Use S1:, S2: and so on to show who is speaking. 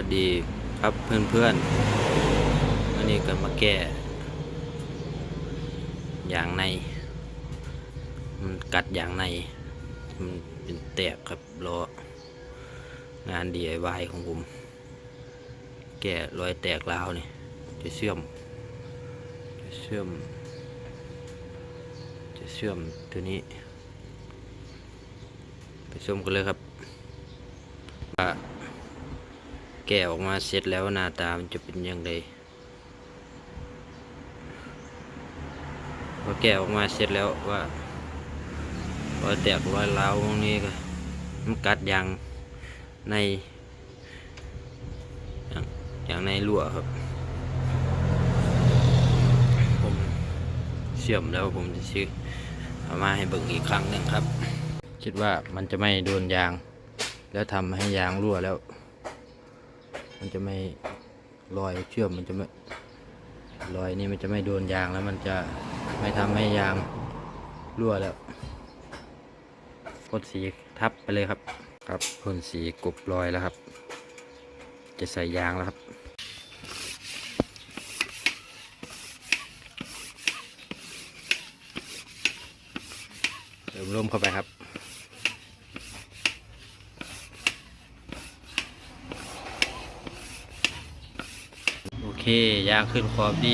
S1: วัสดีครับเพื่อนๆวันนี้ก็มาแก้อย่างใน มันกัดอย่างใน มันเป็นแตกครับล้องาน DIY ของผม แก้รอยแตกราวนี่จะเชื่อม จะเชื่อม จะเชื่อมตัวนี้ ไปชมกันเลยครับว่า แกะออกมาเสร็จแล้วหน้าตามันจะเป็นยังไงพอแกะออกมาเสร็จแล้วว่ารอยแตกรอยร้าวตรงนี้ก็มันกัดอย่างในอย่างอย่างในรั่วครับ ผมเชื่อมแล้วผมจะซื้อเอามาให้เบิ่งอีกครั้งหนึ่งครับ คิดว่ามันจะไม่โดนยาง แล้วทำให้ยางรั่วแล้ว มันจะไม่รอยเชื่อมมันจะไม่รอยนี้มันจะไม่โดนยางแล้วมันจะไม่ทำให้ยางรั่วแล้วพ่นสีทับไปเลยครับ ครับพ่นสีกลบรอยแล้วครับ จะใส่ยางแล้วครับเติมลมเข้าไปครับ โอ เคยางขึ้นขอบดี